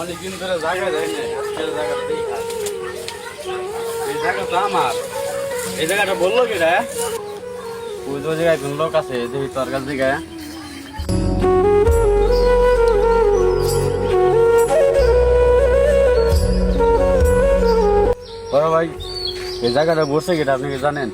অনেকদিন ধরে জায়গা যায় এই জায়গাটা আমার। এই জায়গাটা বলল কি রে? ওই জায়গায় কোন লোক আছে দেখি তোর কাছ থেকে। ভাই, এই জায়গাটা বসে কিটা আপনি কি জানেন?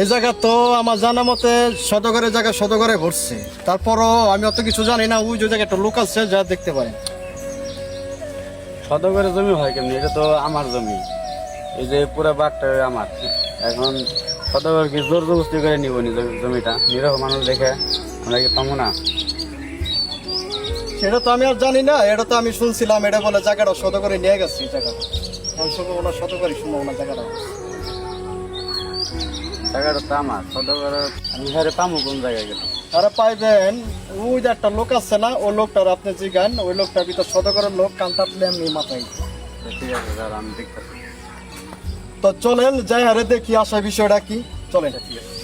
এই জায়গা তো আমার জানা মতে শতকরের জায়গা শতকরে ভরছে তারপরও আমি অত কিছু জানি না ওই যে জায়গা একটা লোক আছে যা দেখতে পারে। শত জমি হয় কেমনি? এটা তো আমার জমি। এই যে পুরো বাঘটা আমার। এখন শত করে কি জোর জবস্তি করে নিব জমিটা? নিরহ মানুষ দেখে আমরা কি পাবো না? সেটা তো আমি আর জানি না এটা তো আমি শুনছিলাম এটা বলে জায়গাটা শত করে নিয়ে গেছে জায়গাটা। সম্ভাবনা শত করে সম্ভাবনা জায়গাটা। তো আমার শত করে আমি হারে পাবো কোন জায়গায় গেলাম? তারা পাইবেন ওই যে একটা লোক আছে না ওই লোকটার আপনি জিগান ওই লোকটা ভিতর করে লোক মাথায় তো ঠিক আছে স্যার আমি দেখতেছি। তো চলেন যাই হারে দেখি আসা বিষয়টা কি? চলেন। ঠিক আছে।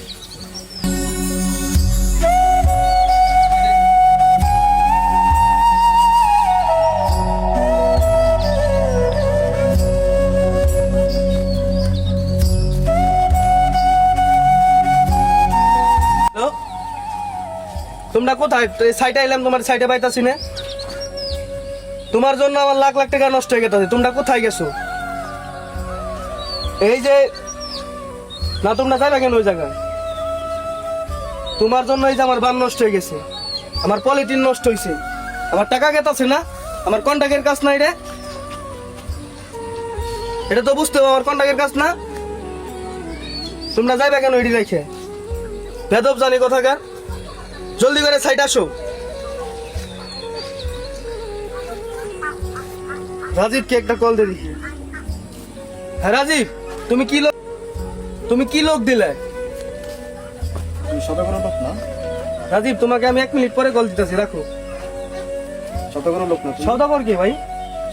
কোথায়? এই সাইডে এলাম তোমার সাইডে পাইতাছি না। তোমার জন্য আমার লাখ লাখ টাকা নষ্ট হয়ে গেছে তোমরা কোথায় গেছো? এই যে, না, তোমরা যাবে কেন ওই জায়গায়? তোমার জন্য এই যে আমার বান নষ্ট হয়ে গেছে। আমার পলিটিন নষ্ট হয়েছে আমার টাকা গেতাছে না? আমার কন্ট্যাক্টের কাজ নাই রে। এটা তো বুঝতে হবে আমার কন্ট্যাক্টের কাজ না? তোমরা যাইবে কেন এটি রেখে? বেদব জানি কোথাকার। জলদি করে সাইড আসো। রাজীবকে একটা কল দিয়ে দেখি হ্যাঁ রাজীব তুমি কি লোক তুমি কি লোক দিলে? তুমি লোক না। রাজীব তোমাকে আমি এক মিনিট পরে কল দিতেছি রাখো। শত করে লোক না শতকর কি ভাই?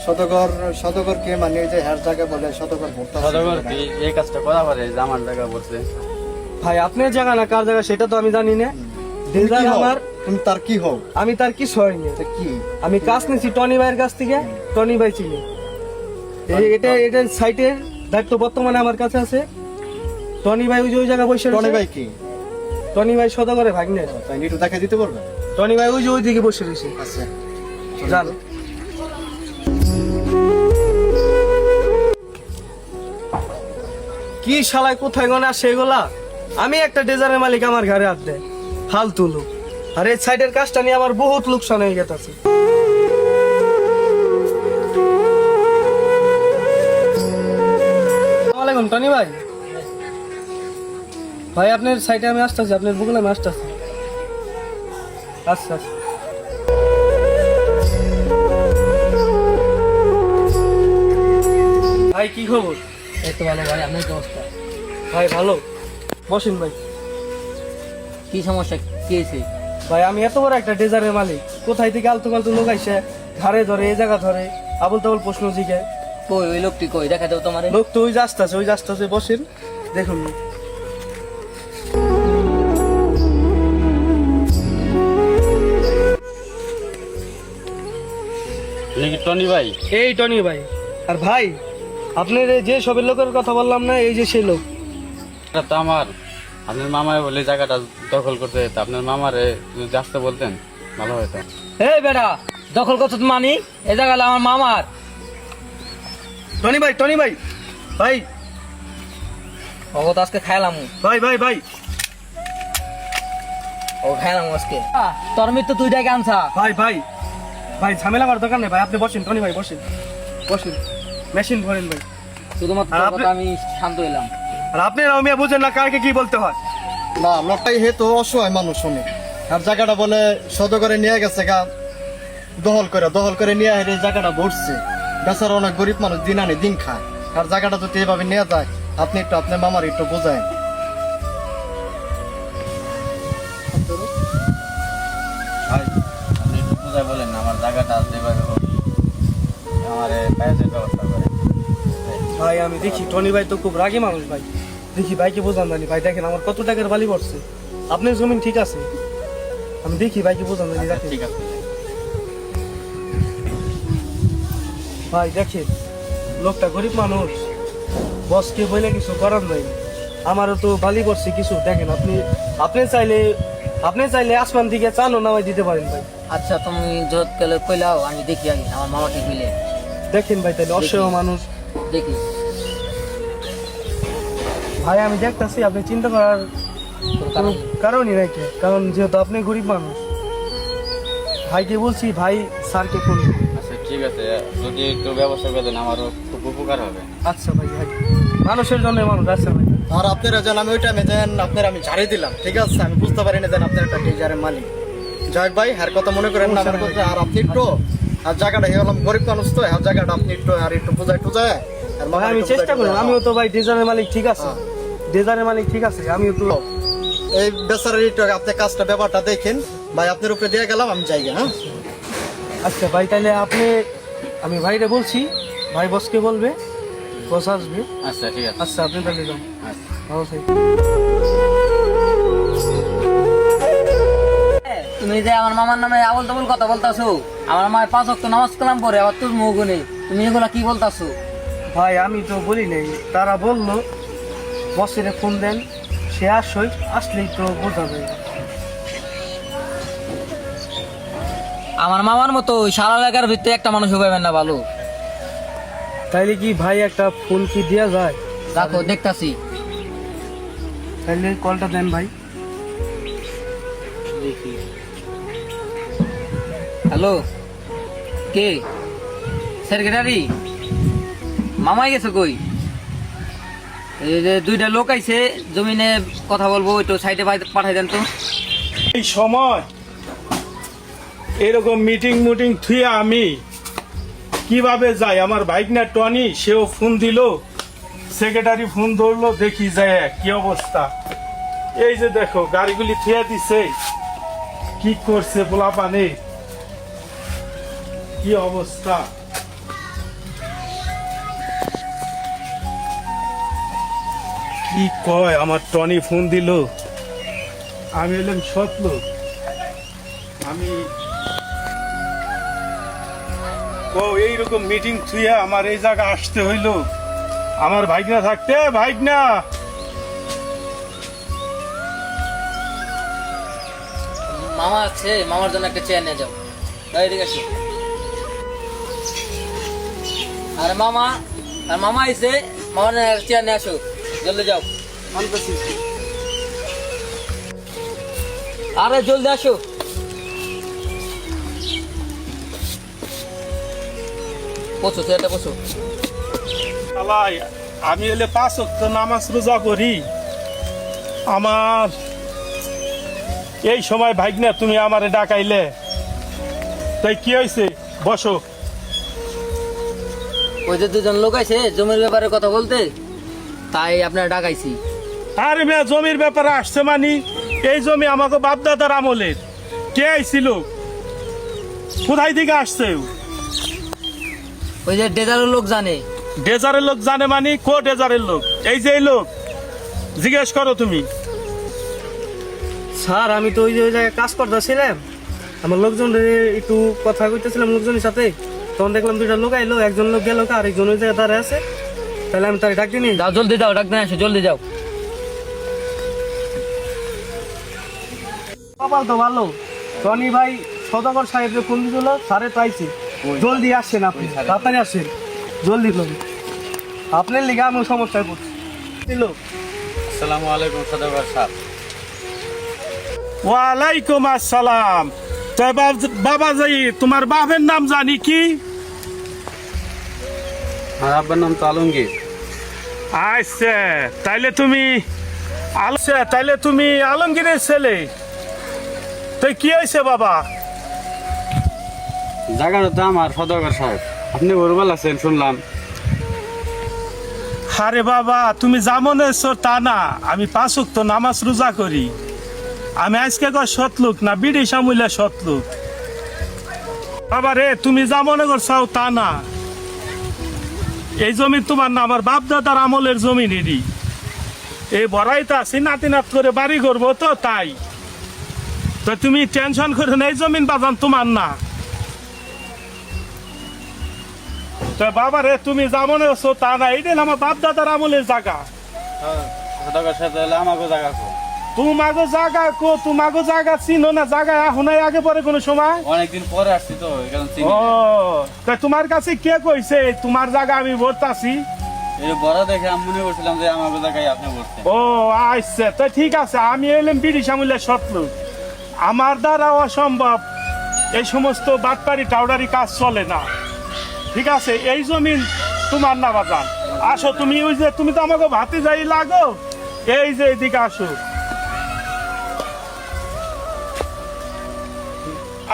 শতকর শতকর কে মানে যে হ্যার জায়গা বলে শতকর ভর্তা শত করে কি? এই কাজটা করা পারে যে আমার জায়গা বলছে। ভাই আপনার জায়গা না কার জায়গা সেটা তো আমি জানি না। দিলদার আমার? তুমি তার কি হও আমি তার কিছু হয়নি তা কি? আমি কাজ নিয়েছি টনি ভাইয়ের কাছ থেকে টনি ভাই চিনি। এই- এটা এটা সাইটের দায়িত্ব বর্তমানে আমার কাছে আছে। টনি ভাই ওই যে ওই জায়গায় বসে টনি। ভাই কি? টনি ভাই সদা করে ভাগ্নে তাই একটু দেখা দিতে পারবে টনি ভাই ওই যে ওই দিকে বসে রয়েছে। আচ্ছা। জান কি শালায় কোথায় গনে সেগুলা আমি একটা ডেজারের মালিক আমার ঘরে হাত দেয়। ফালতু লোক। আর এই সাইডের কাজটা নিয়ে আমার বহুত লোকসান হয়ে গেছে আসসালামাইকুম টনি ভাই। ভাই আপনার সাইডে আমি আসতেছি আপনার বুকুলে আমি আসতেছি। আচ্ছা আচ্ছা। ভাই কি খবর? এই তো ভালো ভাই আপনার কি অবস্থা? ভাই ভালো। বসেন ভাই। কি সমস্যা? কি হয়েছে ভাই আমি এত বড় একটা ডেজারের মালিক। কোথায় থেকে আলতু ফালতু লোক আইসে ঘাড়ে ধরে এই জায়গা ধরে আবল তাবল প্রশ্ন জিগে। কই ওই লোকটি কই? দেখা দেবো তোমার। লোক তো ওই যে আসতেছে ওই যে আসতেছে বসেন। দেখুন। টনি ভাই? এই টনি ভাই। আর ভাই আপনার যে সবের লোকের কথা বললাম না এই যে সেই লোক। এটা তো আমার। আপনার মামায় বলে জায়গাটা দখল করতে যেত। আপনার মামারে যদি আসতে বলতেন ভালো হতো। এই বেটা দখল করছ তো মানি এ জায়গা আমার মামার। টনি ভাই টনি ভাই ভাই। ও তো আজকে খাইলাম। ভাই ভাই ভাই। ও খাইলাম আজকে। তোর মৃত্যু তুই ডেকে আনছা। ভাই ভাই ভাই ঝামেলা করার দরকার নেই ভাই। আপনি বসেন টনি ভাই বসেন। বসেন। মেশিন ভরেন ভাই। শুধুমাত্র আমি শান্ত হইলাম। আর আপনি রমিয়া বুঝেন না কাকে কি বলতে হয়। না লোকটাই হে তো অসহায় মানুষ শুনে আর জায়গাটা বলে শত করে নিয়ে গেছে গা দহল করে দহল করে নিয়ে হেরে জায়গাটা ভরছে। বেচারা অনেক গরিব মানুষ দিন আনে দিন খায়। আর জায়গাটা যদি এভাবে নিয়ে যায় আপনি একটু আপনার মামার একটু বোঝায় বলেন আমার জায়গাটা যেভাবে আমার ব্যবস্থা করে। ভাই আমি দেখি টনি ভাই তো খুব রাগী মানুষ ভাই। দেখি ভাইকে বোঝান জানি। ভাই দেখেন আমার কত টাকার বালি পড়ছে। আপনার জমিন ঠিক আছে? আমি দেখি ভাইকে বোঝান জানি আচ্ছা, ঠিক আছে। ভাই দেখেন লোকটা গরিব মানুষ। বসকে বলে কিছু করার নাই। আমারও তো বালি পড়ছে কিছু। দেখেন আপনি আপনি চাইলে আপনি চাইলে আসমান দিকে চানও নামাই দিতে পারেন ভাই। আচ্ছা তুমি যত গেলে কইলাও আমি দেখি আগে আমার মামাকে মিলে দেখেন ভাই তাহলে অসহায় মানুষ। দেখি। ভাই আমি দেখতেছি আপনি চিন্তা করার কোনো কারণই নাই কে। কারণ যেহেতু আপনি গরিব মানুষ। ভাইকে বলছি ভাই স্যারকে ফোন আচ্ছা ঠিক আছে। যদি একটু ব্যবস্থা করে দেন আমারও খুব উপকার হবে। আচ্ছা ভাই ভাই। মানুষের জন্য মানুষ আচ্ছা ভাই। আর আপনারা যেন আমি ওই টাইমে দেন আপনারা আমি ঝাড়ি দিলাম ঠিক আছে? আমি বুঝতে পারি না যেন আপনার একটা ডিজারের মালিক। যাক ভাই আর কথা মনে করেন না আর আপনি একটু আর জায়গাটা গেলাম গরিব মানুষ তো আর জায়গাটা আপনি একটু আর একটু বুঝাই টুজায় ভাই আমি চেষ্টা করলাম। আমিও তো ভাই ডিজাইনের মালিক ঠিক আছে? ডিজাইনের মালিক ঠিক আছে? আমি একটু এই বেচারার একটু আপনি কাজটা ব্যাপারটা দেখেন। ভাই আপনার উপরে দিয়ে গেলাম আমি যাই হ্যাঁ? আচ্ছা ভাই তাহলে আপনি আমি ভাইরে বলছি ভাই বসকে বলবে বস আসবে। আচ্ছা ঠিক আছে। আচ্ছা আপনি তাহলে যান। আচ্ছা। তুমি যে আমার মামার নামে আবল তাবল কথা বলতাছো আমার মায়ের পাঁচ অক্ট নামাজ কালাম পরে আবার তোর মুখ নেই তুমি এগুলা কি বলতাছো? ভাই আমি তো বলি নাই। তারা বলল বসের ফোন দেন সে আসই আসলেই তো বোঝা যায়। আমার মামার মতো ওই সারা এলাকার ভিতরে একটা মানুষ পাবেন না ভালো তাইলে কি ভাই একটা ফোন কি দেওয়া যায়? রাখো দেখতাছি। তাইলে কলটা দেন ভাই। দেখি। হ্যালো কে? সেক্রেটারি? মামাই গেছে কই? এই যে দুইটা লোক আইছে, জমিনে কথা বলব, একটু সাইডে পাঠাই দেন তো। এই সময় এরকম মিটিং মুটিং থুয়ে আমি কীভাবে যাই? আমার বাইক না টনি, সেও ফোন দিল সেক্রেটারি ফোন ধরলো, দেখি যায় কি অবস্থা। এই যে দেখো, গাড়িগুলি থুয়ে দিছে, কি করছে পোলা পানে কি অবস্থা? কি কয়? আমার টনি ফোন দিল। আমি এলাম সৎ লোক। আমি ও এইরকম মিটিং থুয়ে আমার এই জায়গা আসতে হইল। আমার ভাইগনা থাকতে, ভাইগনা! মামা আছে, মামার জন্য একটা চেয়ার নিয়ে যাও। আর মামা আর মামা আইছে, মামার চেয়ার নিয়ে আসো। জলদি যাও। আনতেছি আরে জলদি আসো। পছু চেয়ারটা আলাই আমি এলে পাঁচ ওয়াক্ত নামাজ রোজা করি। আমার এই সময় ভাইগনা তুমি আমারে ডাকাইলে। তাই কি হয়েছে বসো। ওই যে দুজন লোক আছে জমির ব্যাপারে কথা বলতে। তাই আপনার ডাকাইছি। আরে মেয়ে জমির ব্যাপারে আসছে মানি? এই জমি আমাকে বাপদাদার আমলের। কে আইছিল? কোথায় থেকে আসছে? ওই যে ডেজারের লোক জানে। ডেজারের লোক জানে মানি? কো ডেজারের লোক? এই যে এই লোক। জিজ্ঞেস করো তুমি। স্যার আমি তো ওই যে ওই জায়গায় কাজ করতেছিলাম। আমার লোকজন একটু কথা কইতেছিলাম লোকজনের সাথে। তখন দেখলাম দুইটা লোক আইলো একজন লোক গেল আর একজন ওই জায়গায় দাঁড়ায় আছে। তাহলে আমি তার ডাক দিই যাও জলদি যাও ডাক দিয়ে আসো জলদি যাও। কপাল তো ভালো। টনি ভাই সদাগর সাহেবকে ফোন দিছিল স্যারে তো আইছে জলদি আসছেন আপনি তাড়াতাড়ি আসেন। জলদি করুন। আপনার লিগে আমি সমস্যায় পড়ছি। দিল। আসসালামু আলাইকুম সদাগর সাহেব ওয়ালাইকুম আসসালাম। তা বাব- বাবা যাই তোমার বাপের নাম জানি কি? আমার আব্বার নাম তো আলমগীর। আচ্ছা তাইলে তুমি আচ্ছা তাইলে তুমি আলমগীরের ছেলে। তাই কি হয়েছে বাবা? জায়গাটা তো আমার সদাগর সাহেব। আপনি বলবার আছেন শুনলাম। আরে বাবা তুমি যা মনে তা না। আমি পাঁচ তো নামাজ রোজা করি। আমি আজকে কয় সতলুক না বিড়ি সামুলা সতলুক বাবা রে তুমি যা মনে করছ তা না। এই জমি তোমার না আমার বাপ দাদার আমলের জমিনেরই এই বড়াইতে আছি নাতি নাত করে বাড়ি করব তো তাই। তো তুমি টেনশন করে না, এই জমিন বাজান তোমার না। তো বাবা রে তুমি যা মনে তা না এইটা আমার বাপ দাদার আমলের জায়গা। সদাগর সাথে আমাকে জায়গা তোমাগো জায়গা কো তোমাগো জায়গা চিনো না জায়গা এখন আগে পরে কোনো সময়। অনেকদিন পরে আসছি তো ও তা তোমার কাছে কে কইছে তোমার জায়গা আমি ভরতাছি আচ্ছা তো ঠিক আছে আমি এলাম বিড়ি সামুলের শত্রু। আমার দ্বারা অসম্ভব এই সমস্ত বাটপারি টাউডারি কাজ চলে না। ঠিক আছে এই জমিন তোমার না বাজান। আসো তুমি ওই যে তুমি তো আমাকে ভাতে যাই লাগো। এই যে এদিকে আসো।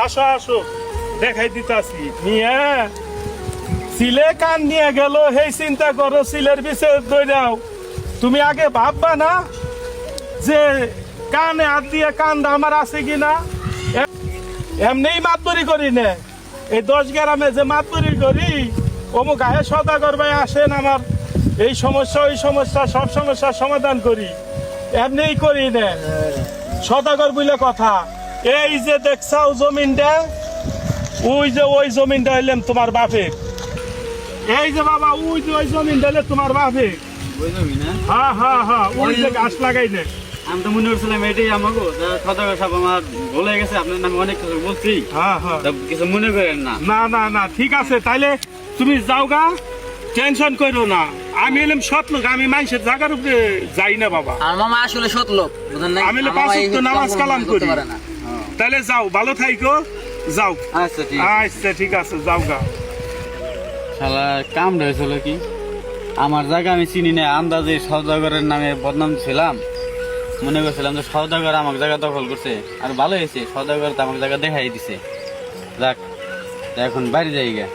আসো আসো। দেখাই দিতাছি। নিয়ে। সিলে কান নিয়ে গেল সেই চিন্তা করো, সিলের বিষয়ে দৌড়াও তুমি আগে ভাববা না যে কানে হাত দিয়ে কান্দা আমার আছে কিনা এমনিই মাতবরি করি নে। এই দশ গ্রামে যে মাতবরি করি, অমুক আহে সদাগর ভাই আসেন আমার। এই সমস্যা, ওই সমস্যা, সব সমস্যার সমাধান করি। এমনিই করি নে। সদাগর বলে কথা। এই যে দেখছাও জমিনটা ওই যে ওই জমিনটা হইলাম তোমার বাপের এই যে বাবা ওই যে ওই জমিনটা হইলে তোমার বাপের হ্যাঁ? হ্যাঁ হ্যাঁ ওই যে গাছ লাগাই দে আমি তো মনে করছিলাম এটাই আমাকে সদাগর সাহেব আমার ভুলে গেছে আপনার নামে অনেক কিছু বলছি। হ্যাঁ হ্যাঁ কিছু মনে করেন না। না না না ঠিক আছে তাইলে তুমি যাও গা টেনশন করো না। আমি এলাম সৎ লোক আমি মানুষের জায়গার উপরে যাই না বাবা। আর মামা আসলে সৎ লোক বুঝেন আমি আমার পাঁচ নামাজ কাম কালাম করি। তাহলে যাও ভালো থাইকো। যাও। আচ্ছা ঠিক আচ্ছা ঠিক আছে যাও গা। শালা কাম রয়েছিল কি? আমার জায়গা আমি চিনি না আন্দাজে সৌদাগরের নামে বদনাম ছিলাম। মনে করছিলাম যে সৌদাগর আমার জায়গা দখল করছে আর ভালো হয়েছে সৌদাগর তো আমার জায়গা দেখাই দিছে। যাক এখন বাইরে যাই গা।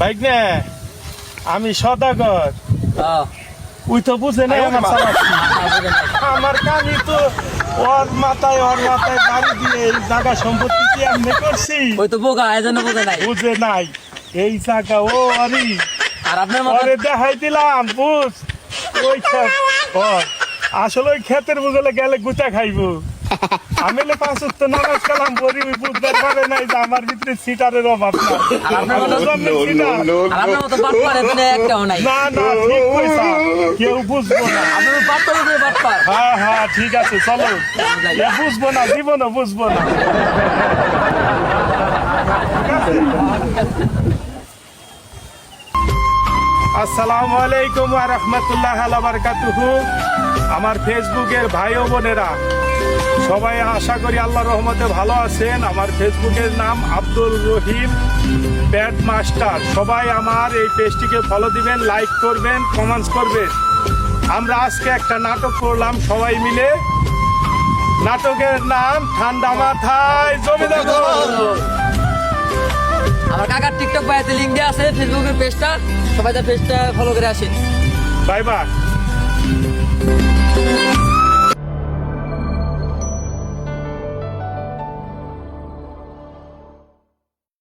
বাইক নে আমি সদাগর হ্যাঁ, ওই তো বুঝে নাই আমার। আমার কামি তো ওর মাথায় ওর মাথায় বাড়ি দিয়ে এই জায়গা সম্পত্তি কি আমি করছি? ওই তো বোকা এজন্য বুঝে নাই। বুঝে নাই। এই জায়গা ও আরে আর আপনার মতো দেখাই দিলাম বুঝ। ওই ক্ষেত ও, আসলে ওই ক্ষেতের বুঝলে গেলে গুটা খাইবো। আমি হলে পাঁচ উত্ত নামাজ কালাম করি ওই বুঝতে পারে নাই যে আমার ভিতরে সিটারের অভাব না আর আপনার মতো জন্মের সিটার। আর আপনার মতো বাট পারে এখানে একটাও নাই। না না ঠিক কইছা। কেউ বুঝব না। আপনার হ্যাঁ হ্যাঁ ঠিক আছে চলো। এ বুঝব না জীবনও বুঝব না। আসসালামু আলাইকুম ওয়া রাহমাতুল্লাহ ওয়া বারাকাতুহু। আমার ফেসবুকের ভাই ও বোনেরা সবাই আশা করি আল্লাহ রহমতে ভালো আছেন। আমার ফেসবুকের নাম আব্দুল রহিম ব্যাট মাস্টার। সবাই আমার এই পেজটিকে ফলো দিবেন লাইক করবেন কমেন্টস করবেন। আমরা আজকে একটা নাটক করলাম সবাই মিলে। নাটকের নাম ঠান্ডা মাথায় জমিদার আমার কাকার টিকটক বাইতে লিঙ্ক দেওয়া আছে ফেসবুকের পেজটা। সবাই তার পেজটা ফলো করে আসেন। Bye bye.